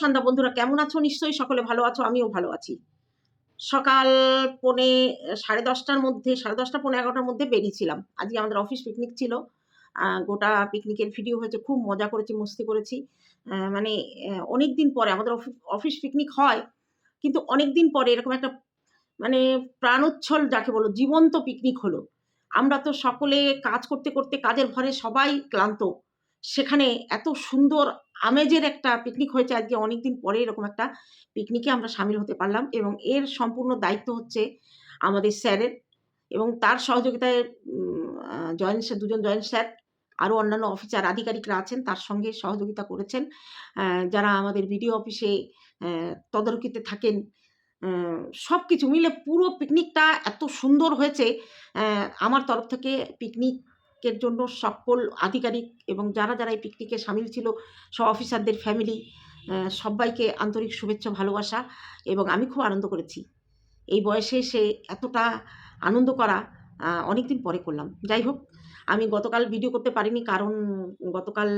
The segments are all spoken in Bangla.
সন্ধ্যা বন্ধুরা কেমন আছো? নিশ্চয়ই সকলে ভালো আছো, আমিও ভালো আছি। সকাল পৌনে সাড়ে দশটার মধ্যে, সাড়ে দশটা পৌনে এগারোটার মধ্যে বেরিয়েছিলাম। আজকে আমাদের অফিস পিকনিক ছিল। গোটা পিকনিকের ভিডিও হয়েছে, খুব মজা করেছি, মস্তি করেছি। মানে অনেক দিন পরে আমাদের অফিস অফিস পিকনিক হয়, কিন্তু অনেক দিন পরে এরকম একটা মানে প্রাণোচ্ছল, যাকে বলো, জীবন্ত পিকনিক হলো। আমরা তো সকলে কাজ করতে করতে, কাজের ভরে সবাই ক্লান্ত। সেখানে এত সুন্দর আমেজের একটা পিকনিক হয়েছে আজকে, অনেকদিন পরে এরকম একটা পিকনিকে আমরা সামিল হতে পারলাম এবং এর সম্পূর্ণ দায়িত্ব হচ্ছে আমাদের স্যারের এবং তার সহযোগিতায় জয়েন্ট স্যার দুজন জয়েন্ট স্যার আরও অন্যান্য অফিসার আধিকারিকরা আছেন, তার সঙ্গে সহযোগিতা করেছেন। যারা আমাদের বিডিও অফিসে তদারকিতে থাকেন সব কিছু মিলে পুরো পিকনিকটা এত সুন্দর হয়েছে। আমার তরফ থেকে পিকনিকের জন্য সকল আধিকারিক এবং যারা যারা এই পিকনিকে সামিল ছিল, সব অফিসারদের ফ্যামিলি সবাইকে আন্তরিক শুভেচ্ছা, ভালোবাসা এবং আমি খুব আনন্দ করেছি। এই বয়সে সে এতটা আনন্দ করা অনেক দিন পরে করলাম। যাই হোক, আমি গতকাল ভিডিও করতে পারিনি কারণ গতকাল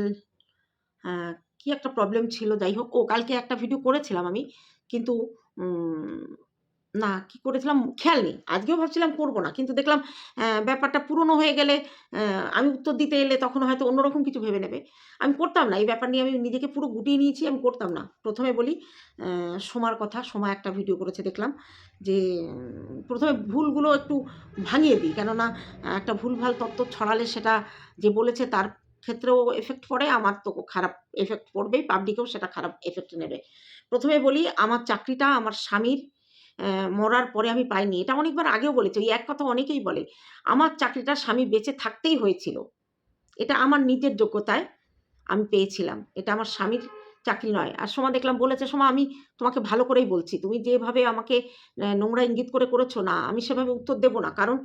কি একটা প্রবলেম ছিল। যাই হোক, ও কালকে একটা ভিডিও করেছিলাম আমি, কিন্তু না, কি করেছিলাম? খেয়াল নেই। আজকেও ভাবছিলাম করব না, কিন্তু দেখলাম ব্যাপারটা পুরনো হয়ে গেলে আমি উত্তর দিতে এলে তখন হয়তো অন্যরকম কিছু ভেবে নেবে। আমি করতাম না, এই ব্যাপার নিয়ে আমি নিজেকে পুরো গুটিয়ে নিয়েছি, আমি করতাম না। প্রথমে বলি সোমার কথা, সোমা একটা ভিডিও করেছে দেখলাম, যে প্রথমে ভুলগুলো একটু ভাঙিয়ে দিই। কেননা, একটা ভুলভাল তত্ত্ব ছড়ালে সেটা যে বলেছে তার ক্ষেত্রেও এফেক্ট পড়ে, আমার তো খারাপ এফেক্ট পড়বেই পাবলিকেও সেটা খারাপ এফেক্ট নেবে। প্রথমে বলি, আমার চাকরিটা, আমার স্বামীর মরার পরে আমি পাইনি। এটা অনেকবার আগেও বলেছি, ওই এক কথা অনেকেই বলে, আমার চাকরিটা স্বামী বেঁচে থাকতেই হয়েছিল। এটা আমার নিজের যোগ্যতায় আমি পেয়েছিলাম। এটা আমার স্বামীর চাকরি নয়। আর সোমা দেখলাম বলেছে, সোমা, আমি তোমাকে ভালো করেই বলছি। তুমি যেভাবে আমাকে নোংরা ইঙ্গিত করে করেছ, না, আমি সেভাবে উত্তর দেবো না। কারণ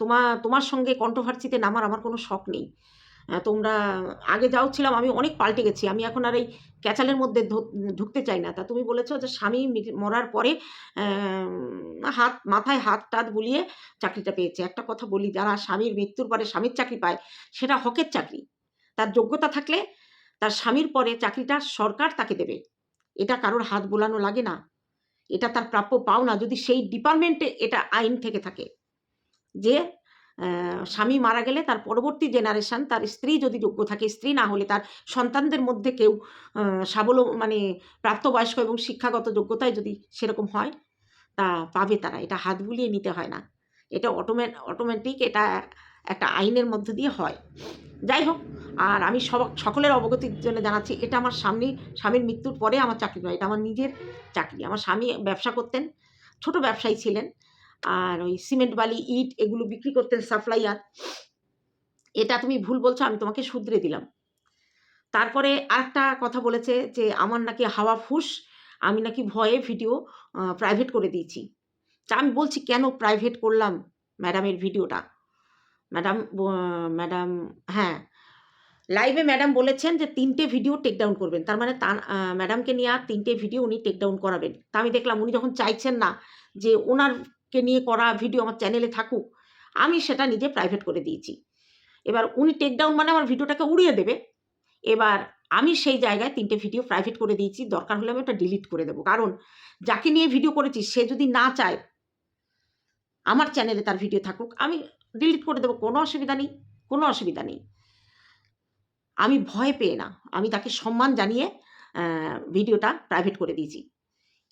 তোমার তোমার সঙ্গে কন্ট্রোভার্সিতে নামার আমার কোনো শখ নেই। তোমরা আগে যাও ছিলাম, আমি অনেক পাল্টে গেছি, আমি এখন আর এই ক্যাচালের মধ্যে ঢুকতে চাই না। তা তুমি বলেছ যে স্বামী মরার পরে হাত, মাথায় হাত টাত বুলিয়ে চাকরিটা পেয়েছে। একটা কথা বলি, যারা স্বামীর মৃত্যুর পরে স্বামীর চাকরি পায়, সেটা হকের চাকরি। তার যোগ্যতা থাকলে তার স্বামীর পরে চাকরিটা সরকার তাকে দেবে। এটা কারোর হাত বোলানো লাগে না। এটা তার প্রাপ্য পাও না যদি সেই ডিপার্টমেন্টে এটা আইন থেকে থাকে। যে স্বামী মারা গেলে তার পরবর্তী জেনারেশন তার স্ত্রী যদি যোগ্য থাকে, স্ত্রী না হলে তার সন্তানদের মধ্যে কেউ সাবল মানে প্রাপ্তবয়স্ক এবং শিক্ষাগত যোগ্যতায় যদি সেরকম হয়, তা পাবে তারা। এটা হাত বুলিয়ে নিতে হয় না। এটা অটোমে অটোমেটিক এটা একটা আইনের মধ্যে দিয়ে হয়। যাই হোক, আর আমি সব, সকলের অবগতির জন্য জানাচ্ছি, এটা আমার স্বামী, স্বামীর মৃত্যুর পরে আমার চাকরি নয়, এটা আমার নিজের চাকরি। আমার স্বামী ব্যবসা করতেন, ছোট ব্যবসায়ী ছিলেন আর ওই সিমেন্ট বালি, ইট এগুলো বিক্রি করতেন সাপ্লাইয়ার। এটা তুমি ভুল বলছো, আমি তোমাকে শুধরে দিলাম। তারপরে আরেকটা কথা বলেছে যে, আমার নাকি হাওয়া ফুস, আমি নাকি ভয়ে ভিডিও প্রাইভেট করে দিয়েছি। তা আমি বলছি, কেন প্রাইভেট করলাম ম্যাডামের ভিডিওটা? ম্যাডাম ম্যাডাম হ্যাঁ। লাইভে ম্যাডাম বলেছেন যে, তিনটে ভিডিও টেক ডাউন করবেন। তার মানে তা ম্যাডামকে নিয়ে আর তিনটে ভিডিও উনি টেক ডাউন করাবেন। তা আমি দেখলাম, উনি যখন চাইছেন না যে ওনারকে নিয়ে করা ভিডিও আমার চ্যানেলে থাকুক, আমি সেটা নিজে প্রাইভেট করে দিয়েছি। এবার উনি টেক ডাউন মানে আমার ভিডিওটাকে উড়িয়ে দেবে। এবার আমি সেই জায়গায় তিনটে ভিডিও প্রাইভেট করে দিয়েছি, দরকার হলে আমি ওটা ডিলিট করে দেবো। কারণ যাকে নিয়ে ভিডিও করেছি, সে যদি না চায়, আমার চ্যানেলে তার ভিডিও থাকুক, আমি ডিলিট করে দেবো, কোনো অসুবিধা নেই, কোনো অসুবিধা নেই। আমি ভয় পেয়ে না, আমি তাকে সম্মান জানিয়ে ভিডিওটা প্রাইভেট করে দিয়েছি।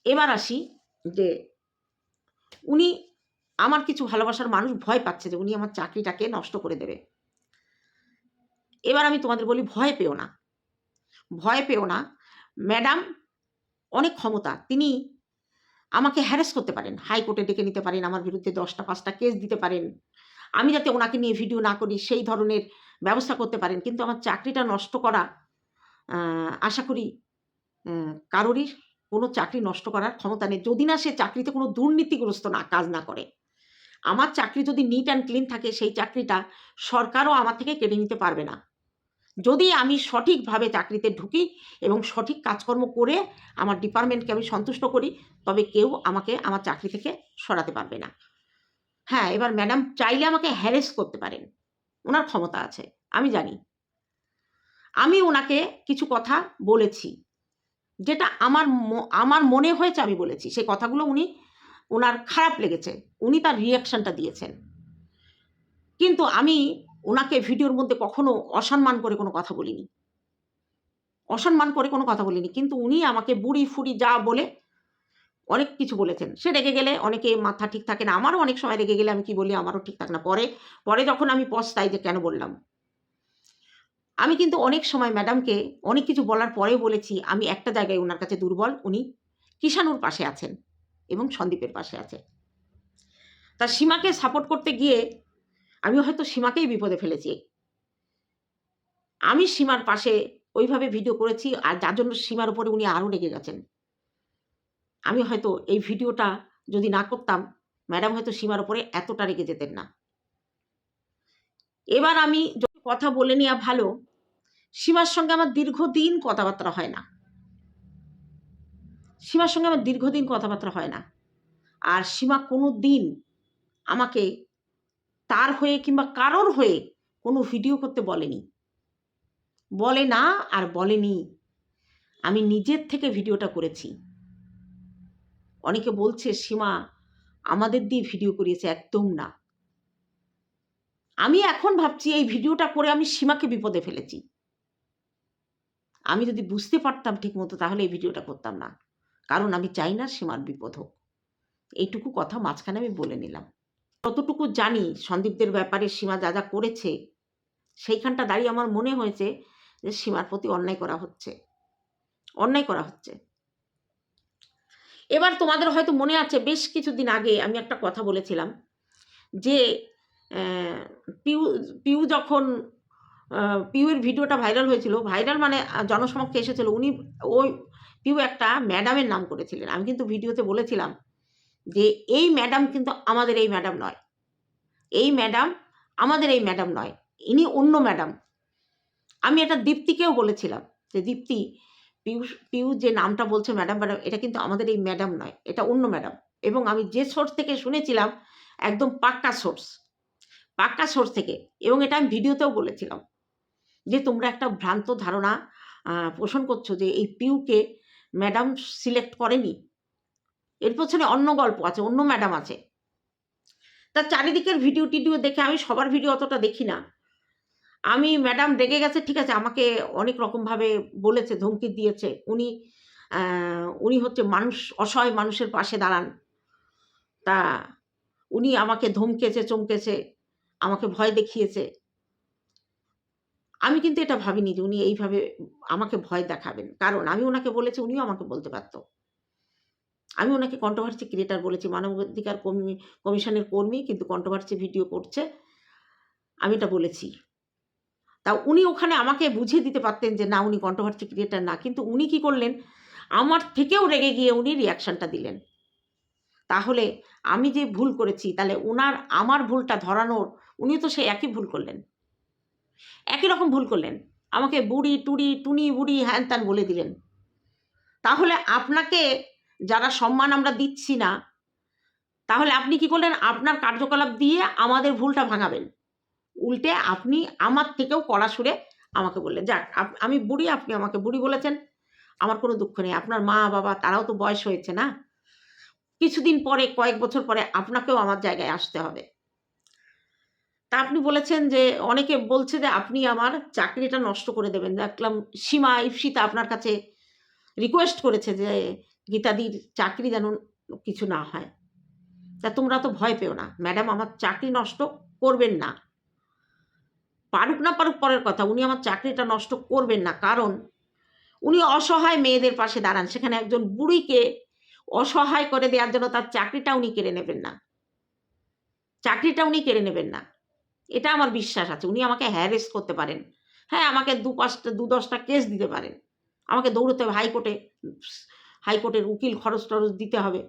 এবার আসি যে উনি আমার কিছু ভালোবাসার মানুষ ভয় পাচ্ছে যে উনি আমার চাকরিটাকে নষ্ট করে দেবে। এবার আমি তোমাদের বলি, ভয় পেও না। ভয় পেও না। ম্যাডাম অনেক ক্ষমতা, তিনি আমাকে হ্যারেস করতে পারেন। হাইকোর্টে ডেকে নিতে পারেন, আমার বিরুদ্ধে দশটা, পাঁচটা কেস দিতে পারেন। আমি যাতে ওনাকে নিয়ে ভিডিও না করি, সেই ধরনের ব্যবস্থা করতে পারেন। কিন্তু আমার চাকরিটা নষ্ট করা আশা করি কারোরই কোনো চাকরি নষ্ট করার ক্ষমতা নেই। যদি না সে চাকরিতে কোনো দুর্নীতিগ্রস্ত না, কাজ না করে। আমার চাকরি যদি নিট অ্যান্ড ক্লিন থাকে, সেই চাকরিটা সরকারও আমার থেকে কেড়ে নিতে পারবে না। যদি আমি সঠিকভাবে চাকরিতে ঢুকি এবং সঠিক কাজকর্ম করে আমার ডিপার্টমেন্টকে আমি সন্তুষ্ট করি, তবে কেউ আমাকে আমার চাকরি থেকে সরাতে পারবে না। হ্যাঁ এবার ম্যাডাম চাইলে আমাকে হ্যারেস করতে পারেন। ওনার ক্ষমতা আছে, আমি জানি। আমি ওনাকে কিছু কথা বলেছি। যেটা আমার আমার মনে হয়েছে আমি বলেছি, সেই কথাগুলো উনি, ওনার খারাপ লেগেছে, উনি তার রিয়াকশনটা দিয়েছেন। কিন্তু আমি ওনাকে ভিডিওর মধ্যে কখনো অসম্মান করে কোনো কথা বলিনি। অসম্মান করে কোনো কথা বলিনি, কিন্তু উনি আমাকে বুড়ি ফুড়ি যা বলে, অনেক কিছু বলেছেন। সে রেগে গেলে অনেকে মাথা ঠিক থাকে না, আমারও অনেক সময় রেগে গেলে আমি কি বলি, আমারও ঠিক থাকে না। পরে পরে যখন আমি পস্তাই যে কেন বললাম আমি কিন্তু অনেক সময় ম্যাডামকে অনেক কিছু বলার পরেও বলেছি, আমি একটা জায়গায় ওনার কাছে দুর্বল, উনি কিষানুর পাশে আছেন এবং সন্দীপের পাশে আছে। তার সীমাকে সাপোর্ট করতে গিয়ে আমি হয়তো সীমাকেই বিপদে ফেলেছি। আমি সীমার পাশে ওইভাবে ভিডিও করেছি আর যার জন্য সীমার উপরে উনি আরও রেগে গেছেন। আমি হয়তো এই ভিডিওটা যদি না করতাম, ম্যাডাম হয়তো সীমার উপরে এতটা রেগে যেতেন না। এবার আমি কথা বলে নেওয়া ভালো সীমার সঙ্গে আমার দীর্ঘদিন কথাবার্তা হয় না। সীমার সঙ্গে আমার দীর্ঘদিন কথাবার্তা হয় না। আর সীমা কোনো দিন আমাকে তার হয়ে কিংবা কারোর হয়ে কোনো ভিডিও করতে বলেনি। বলে না আর বলেনি। আমি নিজের থেকে ভিডিওটা করেছি। অনেকে বলছে, সীমা, আমাদের দিয়ে ভিডিও করিয়েছে, একদম না। আমি এখন ভাবছি, এই ভিডিওটা করে আমি সীমাকে বিপদে ফেলেছি। আমি যদি বুঝতে পারতাম ঠিক মতো তাহলে এই ভিডিওটা করতাম না। কারণ আমি চাই না সীমার বিপদ হোক। এইটুকু কথা মাঝখানে আমি বলে নিলাম। যতটুকু জানি সন্দীপদের ব্যাপারে সীমা যা যা করেছে, সেইখানটা দাঁড়িয়ে আমার মনে হয়েছে যে সীমার প্রতি অন্যায় করা হচ্ছে। অন্যায় করা হচ্ছে। এবার তোমাদের হয়তো মনে আছে, বেশ কিছুদিন আগে আমি একটা কথা বলেছিলাম যে পিউ পিউ যখন পিউয়ের ভিডিওটা ভাইরাল হয়েছিল। ভাইরাল মানে জনসমক্ষে এসেছিল। উনি, ওই পিউ একটা ম্যাডামের নাম করেছিলেন। আমি কিন্তু ভিডিওতে বলেছিলাম যে, এই ম্যাডাম কিন্তু আমাদের এই ম্যাডাম নয়। এই ম্যাডাম আমাদের এই ম্যাডাম নয়। ইনি অন্য ম্যাডাম। আমি এটা দীপ্তিকেও বলেছিলাম যে, দীপ্তি, পিউ পিউ যে নামটা বলছে ম্যাডাম ম্যাডাম, এটা কিন্তু আমাদের এই ম্যাডাম নয়। এটা অন্য ম্যাডাম। এবং আমি যে সোর্স থেকে শুনেছিলাম, একদম পাক্কা সোর্স। পাক্কা সোর্স থেকে। এবং এটা আমি ভিডিওতেও বলেছিলাম। যে তোমরা একটা ভ্রান্ত ধারণা পোষণ করছ যে এই পিউকে ম্যাডাম সিলেক্ট করেনি। এর পেছনে অন্য গল্প আছে, অন্য ম্যাডাম আছে। তার চারিদিকের ভিডিও টিডিও দেখে আমি সবার ভিডিও অতটা দেখি না। আমি, ম্যাডাম রেগে গেছে, ঠিক আছে, আমাকে অনেক রকমভাবে বলেছে, ধমকি দিয়েছে। উনি উনি হচ্ছে মানুষ, অসহায় মানুষের পাশে দাঁড়ান। তা উনি আমাকে ধমকেছে, চমকেছে, আমাকে ভয় দেখিয়েছে। আমি কিন্তু এটা ভাবিনি যে উনি এইভাবে আমাকে ভয় দেখাবেন। কারণ আমি ওনাকে বলেছি, উনিও আমাকে বলতে পারত। আমি ওনাকে কন্ট্রোভার্সি ক্রিয়েটার বলেছি, মানবাধিকার কর্মী কমিশনের কর্মী, কিন্তু কন্ট্রোভার্সি ভিডিও করছে। আমি এটা বলেছি। তা উনি ওখানে আমাকে বুঝিয়ে দিতে পারতেন যে না, উনি কন্ট্রোভার্সি ক্রিয়েটার না। কিন্তু উনি কি করলেন? আমার থেকেও রেগে গিয়ে উনি রিয়াকশনটা দিলেন। তাহলে আমি যে ভুল করেছি, তাহলে ওনার আমার ভুলটা ধরানোর উনি তো সেই একই ভুল করলেন। একই রকম ভুল করলেন। আমাকে বুড়ি, টুড়ি, টুনি, বুড়ি, হ্যান ত্যান বলে দিলেন। তাহলে আপনাকে যারা সম্মান আমরা দিচ্ছি না, তাহলে আপনি কি করলেন? আপনার কার্যকলাপ দিয়ে আমাদের ভুলটা ভাঙাবেন। উল্টে আপনি আমার থেকেও কড়া সুরে আমাকে বললেন, যাক আমি বুড়ি, আপনি আমাকে বুড়ি বলেছেন। আমার কোনো দুঃখ নেই। আপনার মা, বাবা, তারাও তো বয়স হয়েছে না? কিছুদিন পরে, কয়েক বছর পরে আপনাকেও আমার জায়গায় আসতে হবে। তা আপনি বলেছেন যে অনেকে বলছে যে আপনি আমার চাকরিটা নষ্ট করে দেবেন। দেখলাম সীমা ইপসিতা আপনার কাছে রিকোয়েস্ট করেছে যে গীতাদির চাকরি যেন কিছু না হয়। তা তোমরা তো ভয় পেও না। ম্যাডাম, আমার চাকরি নষ্ট করবেন না। পারুক না পারুক পরের কথা, উনি আমার চাকরিটা নষ্ট করবেন না। কারণ উনি অসহায় মেয়েদের পাশে দাঁড়ান। সেখানে একজন বুড়িকে অসহায় করে দেওয়ার জন্য তার চাকরিটা উনি কেড়ে নেবেন না। চাকরিটা উনি কেড়ে নেবেন না। এটা আমার বিশ্বাস আছে। উনি আমাকে হ্যারেস করতে পারেন। হ্যাঁ আমাকে দু পাঁচটা, দু দশটা কেস দিতে পারেন। আমাকে দৌড়তে হবে হাইকোর্টে। হাইকোর্টের উকিল খরচ টরচ দিতে হবে।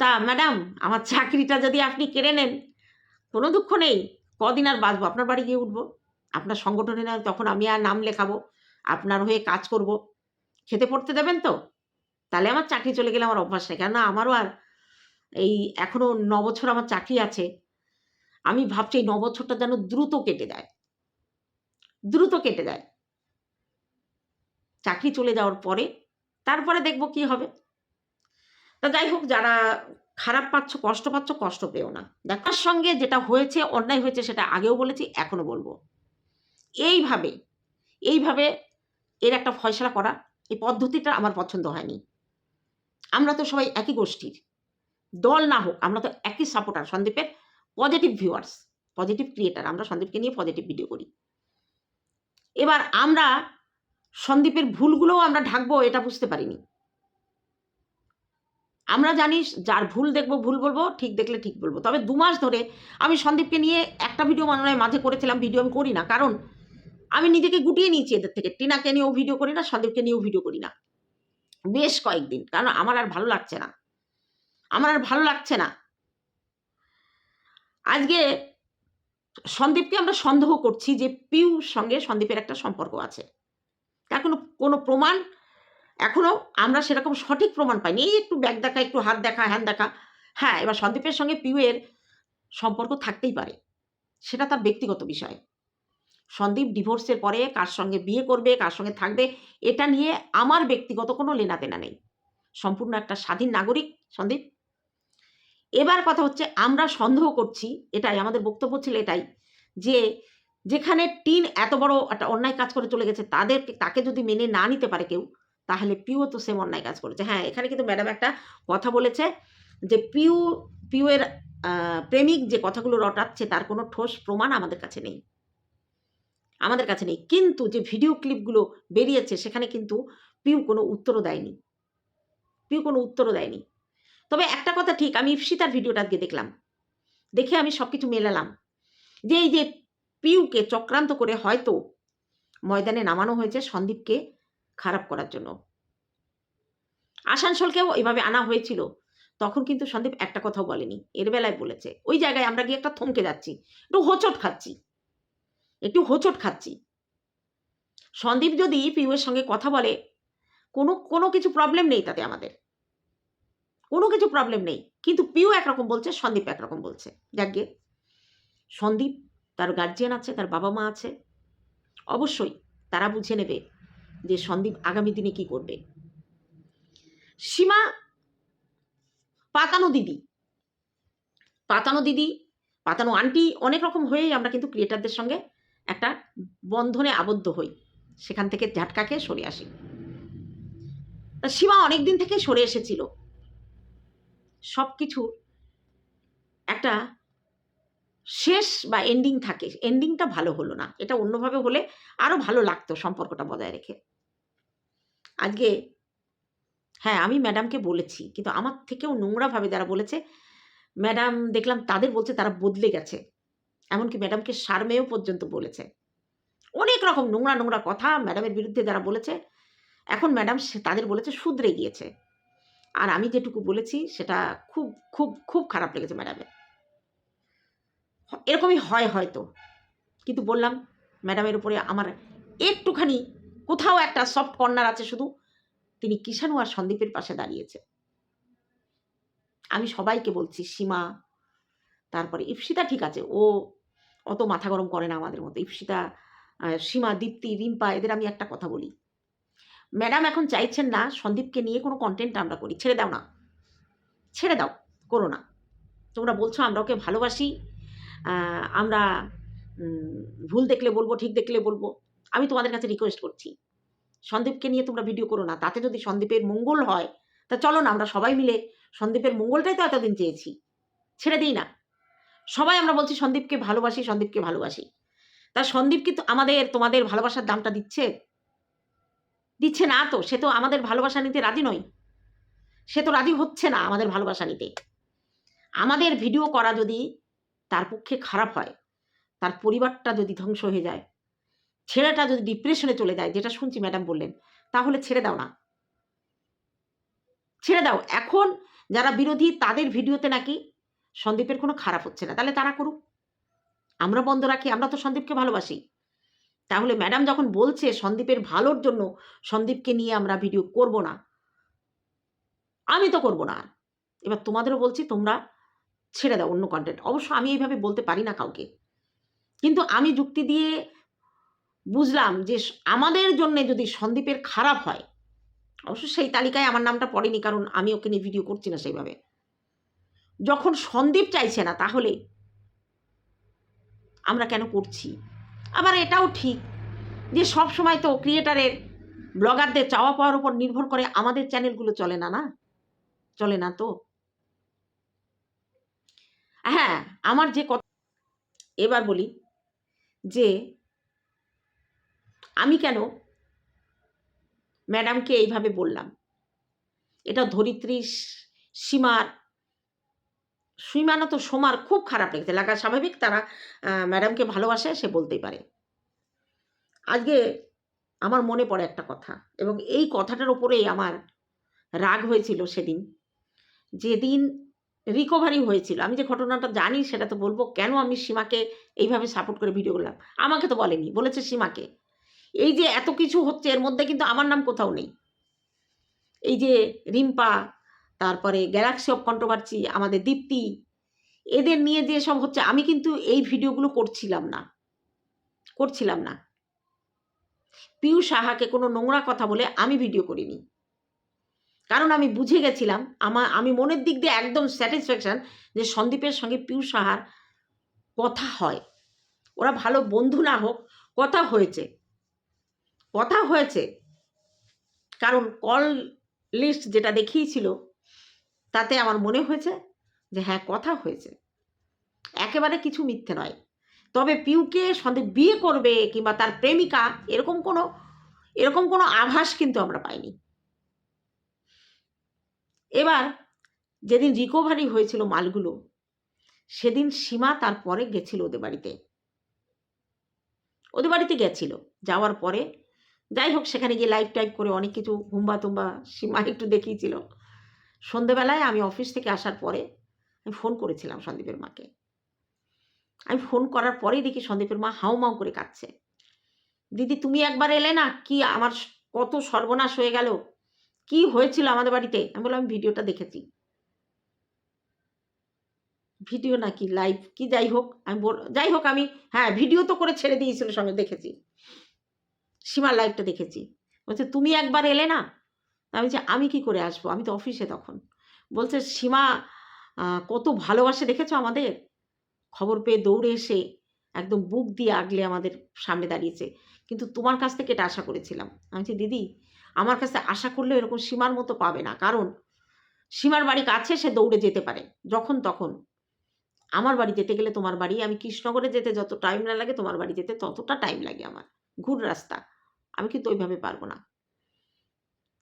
তা ম্যাডাম আমার চাকরিটা যদি আপনি কেড়ে নেন, কোনো দুঃখ নেই। কদিন আর বাঁচবো? আপনার বাড়ি গিয়ে উঠবো। আপনার সংগঠনে না তখন আমি আর নাম লেখাবো। আপনার হয়ে কাজ করব। খেতে পড়তে দেবেন তো? তাহলে আমার চাকরি চলে গেলে আমার অভ্যাস নেই। কেননা আমারও আর এই এখনও ন বছর আমার চাকরি আছে। আমি ভাবছি এই ন বছরটা যেন দ্রুত কেটে যায় দ্রুত কেটে যায় চাকরি চলে যাওয়ার পরে, তারপরে দেখব কি হবে। তা যাই হোক, যারা খারাপ পাচ্ছ, কষ্ট পাচ্ছ, কষ্ট পেও না। দেখার সঙ্গে যেটা হয়েছে, অন্যায় হয়েছে, সেটা আগেও বলেছি এখনও বলব। এইভাবে এইভাবে এর একটা ফয়সলা করা, এই পদ্ধতিটা আমার পছন্দ হয়নি। আমরা তো সবাই একই গোষ্ঠীর। দল না হোক, আমরা তো একই সাপোর্টার, সন্দীপের। পজিটিভ ভিউয়ার্স পজিটিভ ক্রিয়েটার আমরা সন্দীপকে নিয়ে পজিটিভ ভিডিও করি। এবার আমরা সন্দীপের ভুলগুলোও আমরা ঢাকবো, এটা বুঝতে পারিনি। আমরা জানিস যার ভুল দেখব, ভুল বলব, ঠিক দেখলে ঠিক বলব। তবে দু মাস ধরে আমি সন্দীপকে নিয়ে একটা ভিডিও মনে হয় মাঝে করেছিলাম ভিডিও আমি করি না। কারণ আমি নিজেকে গুটিয়ে নিয়েছি এদের থেকে। টিনাকে নিয়েও ভিডিও করি না, সন্দীপকে নিয়েও ভিডিও করি না। বেশ কয়েকদিন, কারণ আমার আর ভালো লাগছে না। আমার আর ভালো লাগছে না। আজকে সন্দীপকে আমরা সন্দেহ করছি যে পিউর সঙ্গে সন্দীপের একটা সম্পর্ক আছে। তার কোনো কোনো প্রমাণ এখনও আমরা সেরকম সঠিক প্রমাণ পাইনি। এই একটু ব্যাগ দেখা, একটু হাত দেখা হ্যান দেখা। হ্যাঁ এবার সন্দীপের সঙ্গে পিউয়ের সম্পর্ক থাকতেই পারে। সেটা তার ব্যক্তিগত বিষয়। সন্দীপ ডিভোর্সের পরে কার সঙ্গে বিয়ে করবে, কার সঙ্গে থাকবে, এটা নিয়ে আমার ব্যক্তিগত কোনো লেনাদেনা নেই। সম্পূর্ণ একটা স্বাধীন নাগরিক সন্দীপ। এবার কথা হচ্ছে আমরা সন্দেহ করছি, এটাই আমাদের বক্তব্য ছিল এটাই, যে যেখানে টিন এত বড় একটা অন্যায় কাজ করে চলে গেছে, তাদের তাকে যদি মেনে না নিতে পারে কেউ, তাহলে পিও তো সেম অন্যায় কাজ করেছে। হ্যাঁ এখানে কিন্তু ম্যাডাম একটা কথা বলেছে যে পিউ, পিউয়ের প্রেমিক যে কথাগুলো রটাচ্ছে, তার কোনো ঠোস প্রমাণ আমাদের কাছে নেই। আমাদের কাছে নেই। কিন্তু যে ভিডিও ক্লিপগুলো বেরিয়েছে, সেখানে কিন্তু পিউ কোনো উত্তরও দেয়নি। পিউ কোনো উত্তরও দেয়নি। তবে একটা কথা ঠিক, আমি ইপসিতার ভিডিওটা আজকে দেখলাম। দেখে আমি সব কিছু মেলালাম। যে এই যে পিউকে চক্রান্ত করে হয়তো ময়দানে নামানো হয়েছে সন্দীপকে খারাপ করার জন্য। আসানসোলকেও এভাবে আনা হয়েছিল। তখন কিন্তু সন্দীপ একটা কথাও বলেনি। এর বেলায় বলেছে, ওই জায়গায় আমরা গিয়ে একটা থমকে যাচ্ছি, একটু হোঁচট খাচ্ছি, একটু হোঁচট খাচ্ছি। সন্দীপ যদি পিউয়ের সঙ্গে কথা বলে, কোনো কোনো কিছু প্রবলেম নেই তাতে আমাদের। কোনো কিছু প্রবলেম নেই। কিন্তু পিউ একরকম বলছে, সন্দীপ একরকম বলছে। যাকে সন্দীপ, তার গার্জিয়ান আছে, তার বাবা মা আছে। অবশ্যই তারা বুঝে নেবে যে সন্দীপ আগামী দিনে কি করবে। সীমা, পাতানো দিদি। পাতানো দিদি, পাতানো আন্টি অনেক রকম হয়েই আমরা কিন্তু ক্রিয়েটারদের সঙ্গে একটা বন্ধনে আবদ্ধ হই। সেখান থেকে ঝাটকা খেয়ে সরে আসি। তা সীমা অনেক দিন থেকে সরে এসেছিল। সব কিছু একটা শেষ বা এন্ডিং থাকে। এন্ডিংটা ভালো হলো না। এটা অন্যভাবে হলে আরও ভালো লাগতো সম্পর্কটা বজায় রেখে। আজকে হ্যাঁ আমি ম্যাডামকে বলেছি, কিন্তু আমার থেকেও নোংরাভাবে যারা বলেছে ম্যাডাম দেখলাম তাদের বলছে তারা বদলে গেছে। এমনকি ম্যাডামকে সারমেও পর্যন্ত বলেছে। অনেক রকম নোংরা নোংরা কথা ম্যাডামের বিরুদ্ধে যারা বলেছে, এখন ম্যাডাম সে- তাদের বলেছে, শুধরে গিয়েছে। আর আমি যেটুকু বলেছি, সেটা খুব খুব খুব খারাপ লেগেছে ম্যাডামের। এরকমই হয় হয়তো। কিন্তু বললাম, ম্যাডামের উপরে আমার একটুখানি, কোথাও একটা সফট কর্নার আছে শুধু, তিনি কিষাণু আর সন্দীপের পাশে দাঁড়িয়েছে। আমি সবাইকে বলছি, সীমা, তারপরে ইপসিতা ঠিক আছে, ও অত মাথা গরম করে না আমাদের মতো ইপসিতা সীমা, দীপ্তি, রিম্পা, এদের আমি একটা কথা বলি। ম্যাডাম এখন চাইছেন না সন্দীপকে নিয়ে কোনো কন্টেন্ট আমরা করি। ছেড়ে দাও না। ছেড়ে দাও, করো না। তোমরা বলছো আমরা ওকে ভালোবাসি আমরা ভুল দেখলে বলব, ঠিক দেখলে বলব। আমি তোমাদের কাছে রিকোয়েস্ট করছি, সন্দীপকে নিয়ে তোমরা ভিডিও করো না। তাতে যদি সন্দীপের মঙ্গল হয়, তা চলো না, আমরা সবাই মিলে সন্দীপের মঙ্গলটাই তো এতদিন চেয়েছি। ছেড়ে দিই না। সবাই আমরা বলছি সন্দীপকে ভালোবাসি সন্দীপকে ভালোবাসি। তা সন্দীপ কি আমাদের, তোমাদের ভালোবাসার দামটা দিচ্ছে? দিচ্ছে না তো, সে তো আমাদের ভালোবাসা নিতে রাজি নয়। সে তো রাজি হচ্ছে না আমাদের ভালোবাসা নিতে। আমাদের ভিডিও করা যদি তার পক্ষে খারাপ হয়, তার পরিবারটা যদি ধ্বংস হয়ে যায়, ছেলেটা যদি ডিপ্রেশনে চলে যায়, যেটা শুনছি ম্যাডাম বললেন, তাহলে ছেড়ে দাও না। ছেড়ে দাও। এখন যারা বিরোধী, তাদের ভিডিওতে নাকি সন্দীপের কোনো খারাপ হচ্ছে না। তাহলে তারা করুক। আমরা বন্ধ রাখি, আমরা তো সন্দীপকে ভালোবাসি। তাহলে ম্যাডাম যখন বলছে সন্দীপের ভালোর জন্য সন্দীপকে নিয়ে আমরা ভিডিও করব না, আমি তো করব না। এবার তোমাদেরও বলছি, তোমরা ছেড়ে দাও অন্য কন্টেন্ট অবশ্য আমি এইভাবে বলতে পারি না কাউকে। কিন্তু আমি যুক্তি দিয়ে বুঝলাম যে আমাদের জন্য যদি সন্দীপের খারাপ হয়, অবশ্য সেই তালিকায় আমার নামটা পড়েনি, কারণ আমি ওকে নিয়ে ভিডিও করছি না সেইভাবে। যখন সন্দীপ চাইছে না, তাহলে আমরা কেন করছি? আবার এটাও ঠিক যে সব সময় তো ক্রিয়েটারের ব্লগারদের চাওয়া পাওয়ার উপর নির্ভর করে আমাদের চ্যানেলগুলো চলে না না? চলে না তো? হ্যাঁ আমার যে কথা এবার বলি যে আমি কেন ম্যাডামকে এইভাবে বললাম? এটা ধরিত্রী সীমার সীমানা তো সোমার খুব খারাপ লেগেছে। লাগা স্বাভাবিক তারা ম্যাডামকে ভালোবাসে, সে বলতেই পারে। আজকে আমার মনে পড়ে একটা কথা এবং এই কথাটার উপরেই আমার রাগ হয়েছিল সেদিন। যেদিন রিকভারি হয়েছিল, আমি যে ঘটনাটা জানি সেটা তো বলব, কেন আমি সীমাকে এইভাবে সাপোর্ট করে ভিডিও করলাম? আমাকে তো বলেনি, বলেছে সীমাকে। এই যে এত কিছু হচ্ছে, এর মধ্যে কিন্তু আমার নাম কোথাও নেই। এই যে রিম্পা তারপরে গ্যালাক্সি অফ কন্ট্রোভার্সি, আমাদের দীপ্তি। এদের নিয়ে যে সব হচ্ছে, আমি কিন্তু এই ভিডিওগুলো করছিলাম না। করছিলাম না। পিউ সাহাকে কোনো নোংরা কথা বলে আমি ভিডিও করিনি। কারণ আমি বুঝে গেছিলাম আমার আমি মনের দিক দিয়ে একদম স্যাটিসফ্যাকশান যে সন্দীপের সঙ্গে পিউ সাহার কথা হয়। ওরা ভালো বন্ধু না হোক, কথা হয়েছে। কথা হয়েছে। কারণ কল লিস্ট যেটা দেখিয়েছিল তাতে আমার মনে হয়েছে যে হ্যাঁ কথা হয়েছে। একেবারে কিছু মিথ্যে নয়। তবে পিউকে সন্দীপ বিয়ে করবে কিংবা তার প্রেমিকা, এরকম কোনো এরকম কোনো আভাস কিন্তু আমরা পাইনি। এবার যেদিন রিকভারি হয়েছিল মালগুলো, সেদিন সীমা তারপরে গেছিল ওদের বাড়িতে। ওদের বাড়িতে গেছিল, যাওয়ার পরে। যাই হোক, সেখানে গিয়ে লাইফ টাইপ করে অনেক কিছু হুম্বা তুম্বা সীমা একটু দেখিয়েছিল। সন্ধেবেলায় আমি অফিস থেকে আসার পরে আমি ফোন করেছিলাম সন্দীপের মাকে। আমি ফোন করার পরেই দেখি সন্দীপের মা হাউ মাউ করে কাঁদছে। দিদি, তুমি একবার এলে না? কি আমার কত সর্বনাশ হয়ে গেল? কি হয়েছিল আমাদের বাড়িতে? আমি বললাম, আমি ভিডিওটা দেখেছি। ভিডিও নাকি? লাইভ কি যাই হোক, আমি বল, যাই হোক, আমি হ্যাঁ ভিডিও তো করে ছেড়ে দিয়েছিল সঙ্গে, দেখেছি। সীমার লাইভটা দেখেছি। বলছে, তুমি একবার এলে না? আমি বলছি আমি কি করে আসব? আমি তো অফিসে তখন। বলছে, সীমা কত ভালোবাসে দেখেছ আমাদের? খবর পেয়ে দৌড়ে এসে একদম বুক দিয়ে আগলে আমাদের সামনে দাঁড়িয়েছে। কিন্তু তোমার কাছ থেকে এটা আশা করেছিলাম। আমি বলছি, দিদি, আমার কাছে আশা করলে এরকম সীমার মতো পাবে না। কারণ সীমার বাড়ি কাছে সে দৌড়ে যেতে পারে, যখন তখন। আমার বাড়ি যেতে গেলে তোমার বাড়ি, আমি কৃষ্ণনগরে যেতে যত টাইম না লাগে, তোমার বাড়ি যেতে ততটা টাইম লাগে আমার। ঘুর রাস্তা। আমি কিন্তু ওইভাবে পারব না।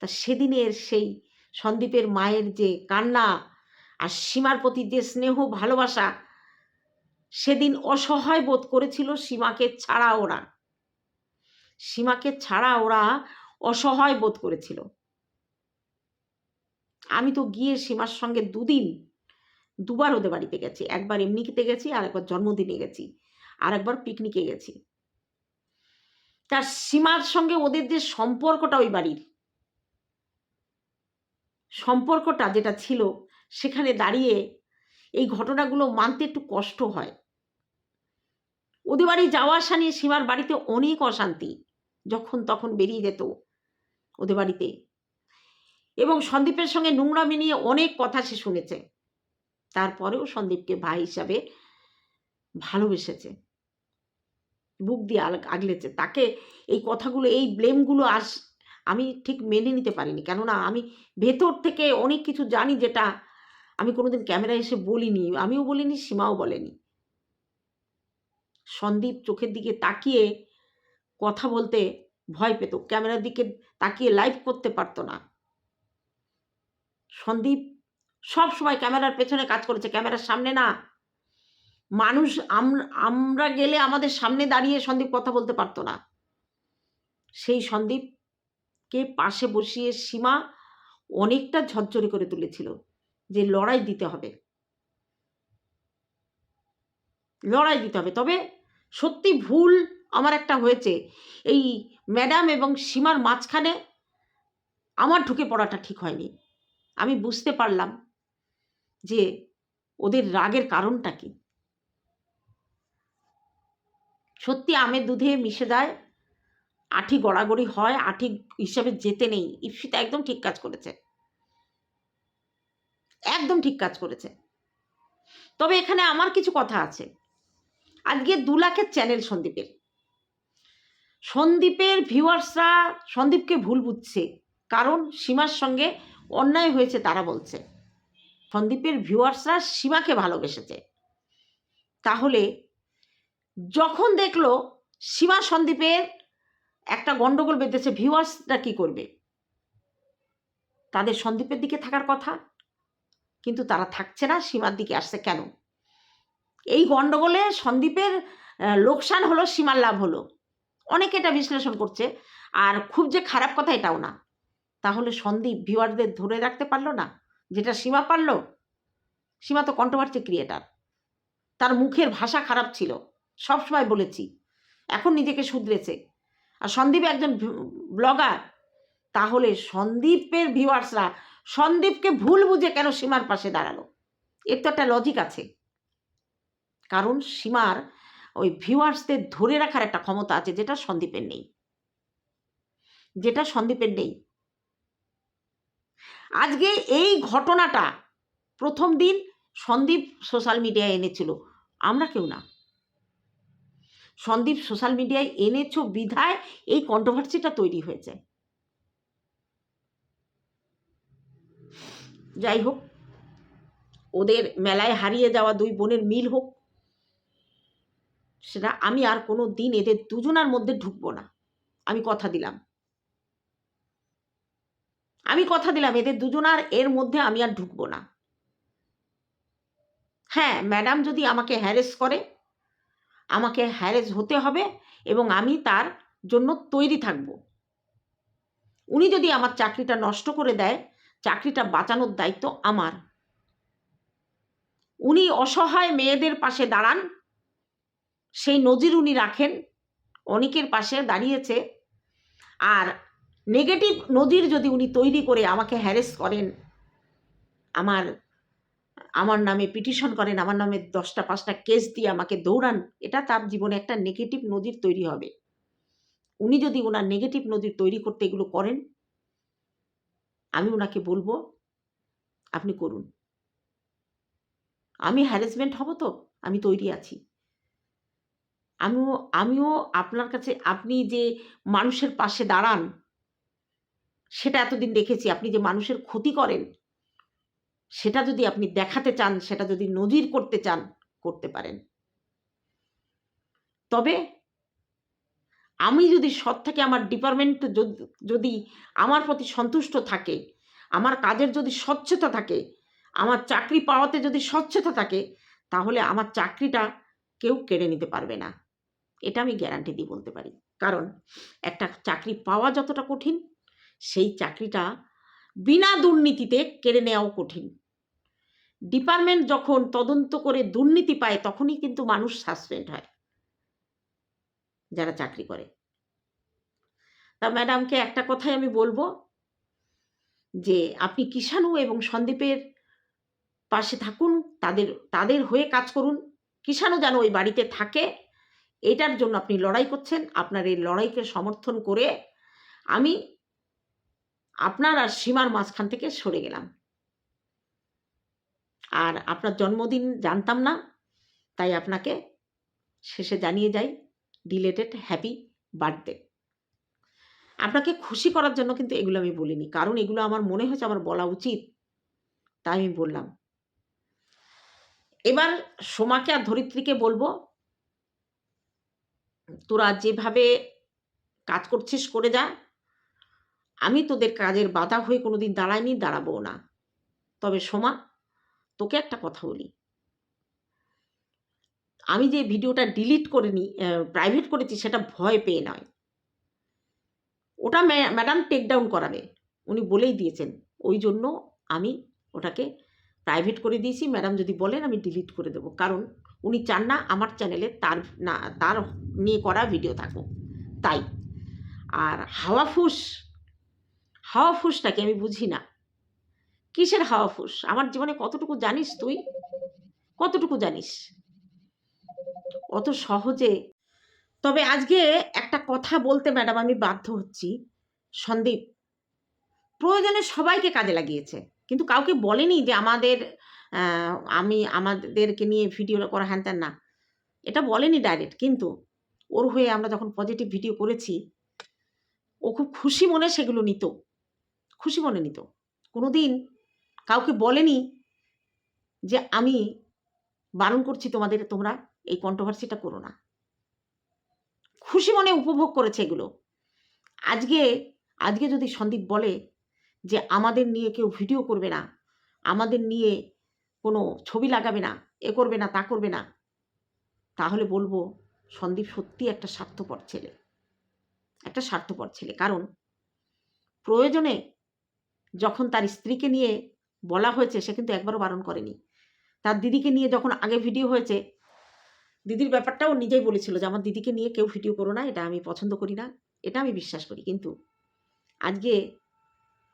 তা সেদিনের সেই সন্দীপের মায়ের যে কান্না আর সীমার প্রতি যে স্নেহ ভালোবাসা, সেদিন অসহায় বোধ করেছিল সীমাকে ছাড়া ওরা। সীমাকে ছাড়া ওরা অসহায় বোধ করেছিল। আমি তো গিয়ে সীমার সঙ্গে দুদিন, দুবার ওদের বাড়িতে গেছি। একবার এমনিতে গেছি, আর একবার জন্মদিনে গেছি, আর একবার পিকনিকে গেছি। তার সীমার সঙ্গে ওদের যে সম্পর্কটা ওই বাড়ির সম্পর্কটা যেটা ছিল সেখানে দাঁড়িয়ে এই ঘটনাগুলো মানতে একটু কষ্ট হয়। ওদের বাড়ি যাওয়া আসা নিয়ে সীমার বাড়িতে অনেক অশান্তি, যখন তখন বেরিয়ে যেত ওদের বাড়িতে। এবং সন্দীপের সঙ্গে নোংরামি নিয়ে অনেক কথা সে শুনেছে। তারপরেও সন্দীপকে ভাই হিসাবে ভালোবেসেছে। বুক দিয়ে আগলেছে তাকে এই কথাগুলো, এই ব্লেমগুলো আস আমি ঠিক মেনে নিতে পারিনি। কেননা আমি ভেতর থেকে অনেক কিছু জানি যেটা আমি কোনোদিন ক্যামেরায় এসে বলিনি, আমিও বলিনি, সীমাও বলেনি। সন্দীপ চোখের দিকে তাকিয়ে কথা বলতে ভয় পেত, ক্যামেরার দিকে তাকিয়ে লাইভ করতে পারতো না। সন্দীপ সব সময় ক্যামেরার পেছনে কাজ করেছে, ক্যামেরার সামনে না। মানুষ আমরা গেলে আমাদের সামনে দাঁড়িয়ে সন্দীপ কথা বলতে পারতো না। সেই সন্দীপকে পাশে বসিয়ে সীমা অনেকটা ঝরঝরে করে তুলেছিল যে লড়াই দিতে হবে। লড়াই দিতে হবে। তবে সত্যি ভুল আমার একটা হয়েছে। এই ম্যাডাম এবং সীমার মাঝখানে আমার ঢুকে পড়াটা ঠিক হয়নি। আমি বুঝতে পারলাম যে ওদের রাগের কারণটা কি। সত্যি আমের দুধে মিশে যায় আঠি গড়াগড়ি হয়, আঠি হিসাবে যেতে নেই। ইপসিতা একদম ঠিক কাজ করেছে। একদম ঠিক কাজ করেছে। তবে এখানে আমার কিছু কথা আছে। আজকে দু লাখের চ্যানেল সন্দীপের। সন্দীপের ভিউয়ার্সরা সন্দীপকে ভুল বুঝছে। কারণ সীমার সঙ্গে অন্যায় হয়েছে তারা বলছে। সন্দীপের ভিউয়ার্সরা সীমাকে ভালোবেসেছে। তাহলে যখন দেখল সীমা সন্দীপের একটা গন্ডগোল বেঁধেছে ভিউয়ার্সরা কি করবে? তাদের সন্দীপের দিকে থাকার কথা? কিন্তু তারা থাকছে না, সীমার দিকে আসছে কেন? এই গন্ডগোলে সন্দীপের লোকসান হলো, সীমার লাভ হলো। অনেকে এটা বিশ্লেষণ করছে। আর খুব যে খারাপ কথা এটাও না। তাহলে সন্দীপ ভিউয়ারদের ধরে রাখতে পারল না? যেটা সীমা পারল? সীমা তো কন্ট্রোভার্সি ক্রিয়েটার তার মুখের ভাষা খারাপ ছিল। সব সময় বলেছি। এখন নিজেকে শুধরেছে। আর সন্দীপ একজন ব্লগার তাহলে সন্দীপের ভিউয়ার্সরা সন্দীপকে ভুল বুঝে কেন সীমার পাশে দাঁড়াল? এর তো একটা লজিক আছে। কারণ সীমার ওই ভিউয়ার্সদের ধরে রাখার একটা ক্ষমতা আছে যেটা সন্দীপের নেই। যেটা সন্দীপের নেই। আজকে এই ঘটনাটা প্রথম দিন সন্দীপ সোশ্যাল মিডিয়ায় এনেছিল। আমরা কেউ না। সন্দীপ সোশ্যাল মিডিয়ায় এনেছো বিধায় এই কন্ট্রোভার্সিটা তৈরি হয়েছে। যাই হোক, ওদের মেলায় হারিয়ে যাওয়া দুই বোনের মিল হোক, সেটা আমি আর কোনো দিন এদের দুজনার মধ্যে ঢুকবো না। আমি কথা দিলাম। আমি কথা দিলাম, এদের দুজনার এর মধ্যে আমি আর ঢুকবো না। হ্যাঁ ম্যাডাম যদি আমাকে হ্যারেস করে আমাকে হ্যারেস হতে হবে এবং আমি তার জন্য তৈরি থাকব। উনি যদি আমার চাকরিটা নষ্ট করে দেয়, চাকরিটা বাঁচানোর দায়িত্ব আমার। উনি অসহায় মেয়েদের পাশে দাঁড়ান, সেই নজির উনি রাখেন, অনেকের পাশে দাঁড়িয়েছে। আর নেগেটিভ নজির যদি উনি তৈরি করে আমাকে হ্যারেস করেন, আমার আমার নামে পিটিশন করেন, আমার নামে দশটা, পাঁচটা কেস দিয়ে আমাকে দৌড়ান, এটা তার জীবনে একটা নেগেটিভ নদীর তৈরি হবে। উনি যদি ওনার নেগেটিভ নদীর তৈরি করতে এগুলো করেন, আমি ওনাকে বলব, আপনি করুন। আমি হ্যারাসমেন্ট হব তো, আমি তৈরি আছি। আমিও আমিও আপনার কাছে, আপনি যে মানুষের পাশে দাঁড়ান, সেটা এতদিন দেখেছি, আপনি যে মানুষের ক্ষতি করেন সেটা যদি আপনি দেখাতে চান, সেটা যদি নজির করতে চান, করতে পারেন। তবে আমি যদি সৎ থেকে, আমার ডিপার্টমেন্ট যদি আমার প্রতি সন্তুষ্ট থাকে, আমার কাজের যদি স্বচ্ছতা থাকে, আমার চাকরি পাওয়াতে যদি স্বচ্ছতা থাকে, তাহলে আমার চাকরিটা কেউ কেড়ে নিতে পারবে না। এটা আমি গ্যারান্টি দিয়ে বলতে পারি। কারণ একটা চাকরি পাওয়া যতটা কঠিন, সেই চাকরিটা বিনা দুর্নীতিতে কেড়ে নেওয়াও কঠিন। ডিপার্টমেন্ট যখন তদন্ত করে দুর্নীতি পায়, তখনই কিন্তু মানুষ সাসপেন্ড হয়, যারা চাকরি করে। তা ম্যাডামকে একটা কথাই আমি বলব যে, আপনি কিষাণু এবং সন্দীপের পাশে থাকুন, তাদের তাদের হয়ে কাজ করুন। কিষাণু যেন ওই বাড়িতে থাকে, এটার জন্য আপনি লড়াই করছেন। আপনার এই লড়াইকে সমর্থন করে আমি আপনার আর সীমার মাঝখান থেকে সরে গেলাম। আর আপনার জন্মদিন জানতাম না, তাই আপনাকে শেষে জানিয়ে যাই ডিলেটেড হ্যাপি বার্থডে আপনাকে খুশি করার জন্য কিন্তু এগুলো আমি বলিনি, কারণ এগুলো আমার মনে হয়েছে আমার বলা উচিত, তাই আমি বললাম। এবার সোমাকে আর ধরিত্রীকে বলব, তোরা যেভাবে কাজ করছিস করে যা আমি তোদের কাজের বাধা হয়ে কোনোদিন দাঁড়াইনি দাঁড়াবো না। তবে সোমা, তোকে একটা কথা বলি। আমি যে ভিডিওটা ডিলিট করে নি প্রাইভেট করেছি, সেটা ভয় পেয়ে নয়। ওটা ম্যাডাম টেক ডাউন করাবে। উনি বলেই দিয়েছেন, ওই জন্য আমি ওটাকে প্রাইভেট করে দিয়েছি। ম্যাডাম যদি বলেন, আমি ডিলিট করে দেবো। কারণ উনি চান না আমার চ্যানেলে তার না, তার নিয়ে করা ভিডিও থাকুক। তাই। আর হাওয়া ফুস হাওয়া ফুসটাকে আমি বুঝি না? কিসের হাওয়া ফুস? আমার জীবনে কতটুকু জানিস তুই? কতটুকু জানিস? অত সহজে। তবে আজকে একটা কথা বলতে ম্যাডাম আমি বাধ্য হচ্ছি। সন্দীপ, প্রয়োজনে সবাইকে কাজে লাগিয়েছে। কিন্তু কাউকে বলেনি যে আমাদের আমি আমাদেরকে নিয়ে ভিডিও করা হ্যান না। এটা বলেনি ডাইরেক্ট কিন্তু ওর হয়ে আমরা যখন পজিটিভ ভিডিও করেছি, ও খুব খুশি মনে সেগুলো নিত। খুশি মনে নিত। কোনো দিন কাউকে বলেনি যে, আমি বারণ করছি তোমাদের, তোমরা এই কন্ট্রোভার্সিটা করো না। খুশি মনে উপভোগ করেছে এগুলো। আজকে আজকে যদি সন্দীপ বলে যে, আমাদের নিয়ে কেউ ভিডিও করবে না, আমাদের নিয়ে কোনো ছবি লাগাবে না, এ করবে না, তা করবে না, তাহলে বলব, সন্দীপ সত্যি একটা স্বার্থপর ছেলে। একটা স্বার্থপর ছেলে। কারণ প্রয়োজনে যখন তার স্ত্রীকে নিয়ে বলা হয়েছে, সে কিন্তু একবারও বারণ করেনি। তার দিদিকে নিয়ে যখন আগে ভিডিও হয়েছে, দিদির ব্যাপারটাও নিজেই বলেছিল যে, আমার দিদিকে নিয়ে কেউ ভিডিও করো না, এটা আমি পছন্দ করি না, এটা আমি বিশ্বাস করি। কিন্তু আজকে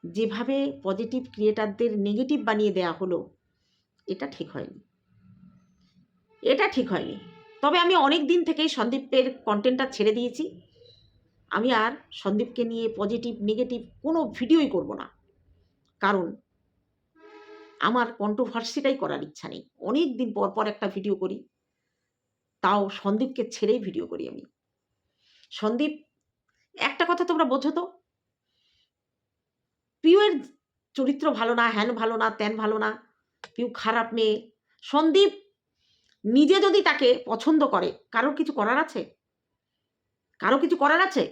যেভাবে পজিটিভ ক্রিয়েটারদের নেগেটিভ বানিয়ে দেয়া হলো, এটা ঠিক হয়নি। এটা ঠিক হয়নি। তবে আমি অনেক দিন থেকেই সন্দীপের কন্টেন্টটা ছেড়ে দিয়েছি। আমি আর সন্দীপকে নিয়ে পজিটিভ নেগেটিভ কোনো ভিডিওই করব না। কারণ আমার কন্ট্রোভার্সিটাই করার ইচ্ছা নেই। অনেক দিন পর পর একটা ভিডিও করি, তাও সন্দীপকে ছেড়েই ভিডিও করি আমি। সন্দীপ, একটা কথা তোমরা বোঝো তো? পিউয়ের চরিত্র ভালো না, হ্যান ভালো না, ত্যান ভালো না পিউ খারাপ মেয়ে। সন্দীপ নিজে যদি তাকে পছন্দ করে, কারোর কিছু করার আছে? কারও কিছু করার আছে?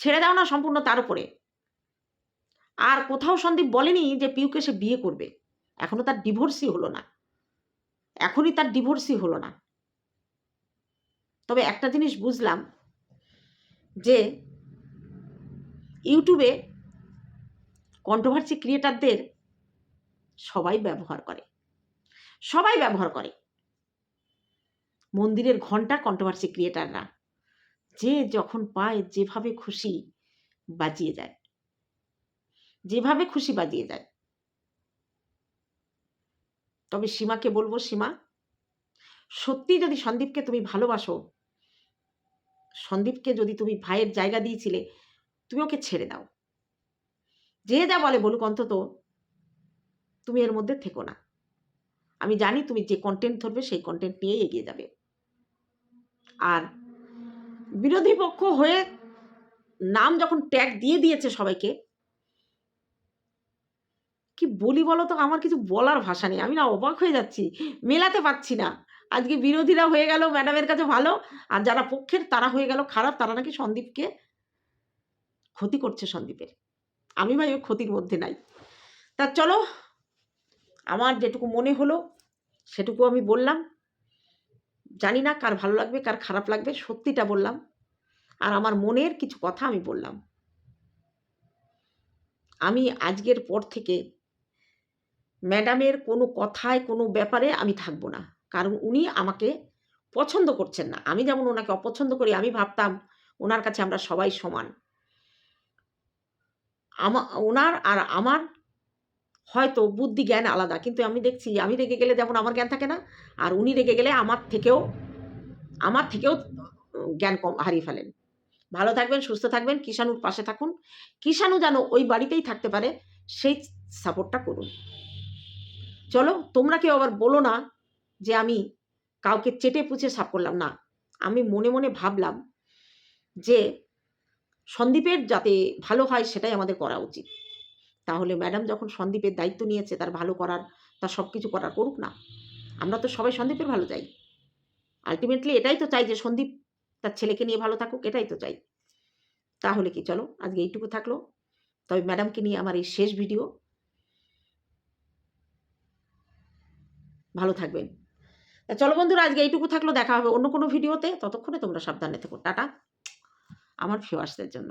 ছেড়ে দাও না সম্পূর্ণ তার উপরে। আর কোথাও সন্দীপ বলেনি যে পিউকে সে বিয়ে করবে। এখনও তার ডিভোর্সই হলো না। এখনই তার ডিভোর্সই হলো না। তবে একটা জিনিস বুঝলাম যে ইউটিউবে কন্ট্রোভার্সি ক্রিয়েটারদের সবাই ব্যবহার করে। সবাই ব্যবহার করে। মন্দিরের ঘণ্টা কন্ট্রোভার্সি ক্রিয়েটাররা যে যখন পায় যেভাবে খুশি বাজিয়ে যায়। যেভাবে খুশি বাজিয়ে যায় তবে সীমাকে বলব, সীমা সত্যি যদি সন্দীপকে তুমি ভালোবাসো, সন্দীপকে যদি তুমি ভাইয়ের জায়গা দিয়েছিলে, তুমি ওকে ছেড়ে দাও। যে যা বলে বলুক অন্তত তুমি এর মধ্যে থেকো না। আমি জানি তুমি যে কন্টেন্ট ধরবে, সেই কন্টেন্ট নিয়েই এগিয়ে যাবে। আর বিরোধী পক্ষ হয়ে নাম যখন ট্যাগ দিয়ে দিয়েছে সবাইকে কি বলি বলো তো আমার কিছু বলার ভাষা নেই। আমি না অবাক হয়ে যাচ্ছি। মেলাতে পারছি না। আজকে বিরোধীরা হয়ে গেল, ম্যাডামের কাছে ভালো। আর যারা পক্ষের, তারা হয়ে গেল খারাপ। তারা নাকি সন্দীপকে ক্ষতি করছে সন্দীপের। আমি ভাই ওই ক্ষতির মধ্যে নাই। তা চলো, আমার যেটুকু মনে হলো, সেটুকু আমি বললাম। জানি না কার ভালো লাগবে, কার খারাপ লাগবে, সত্যিটা বললাম। আর আমার মনের কিছু কথা আমি বললাম। আমি আজকের পর থেকে ম্যাডামের কোনো কথায়, কোনো ব্যাপারে আমি থাকব না। কারণ উনি আমাকে পছন্দ করছেন না। আমি যেমন ওনাকে অপছন্দ করি, আমি ভাবতাম ওনার কাছে আমরা সবাই সমান। আমা, ওনার আর আমার হয়তো বুদ্ধি জ্ঞান আলাদা, কিন্তু আমি দেখছি, আমি রেগে গেলে যেমন আমার জ্ঞান থাকে না, আর উনি রেগে গেলে আমার থেকেও আমার থেকেও জ্ঞান কম, হারিয়ে ফেলেন। ভালো থাকবেন, সুস্থ থাকবেন, কিষাণুর পাশে থাকুন। কিষাণু যেন ওই বাড়িতেই থাকতে পারে, সেই সাপোর্টটা করুন। চলো, তোমরা কেউ আবার বলো না যে আমি কাউকে চেটে পুছে সাপ করলাম না। আমি মনে মনে ভাবলাম যে সন্দীপের যাতে ভালো হয় সেটাই আমাদের করা উচিত। তাহলে ম্যাডাম যখন সন্দীপের দায়িত্ব নিয়েছে, তার ভালো করার, তার সব কিছু করার করুক না। আমরা তো সবাই সন্দীপের ভালো চাই। আলটিমেটলি এটাই তো চাই যে সন্দীপ তার ছেলেকে নিয়ে ভালো থাকুক, এটাই তো চাই। তাহলে কি, চলো, আজকে এইটুকু থাকল। তবে ম্যাডামকে নিয়ে আমার এই শেষ ভিডিও। ভালো থাকবেন। তা চলো বন্ধুরা, আজকে এইটুকু থাকল, দেখা হবে অন্য কোনো ভিডিওতে। ততক্ষণে তোমরা সাবধানে থেকো। টাটা। আমার ভিউয়ার্সদের জন্য।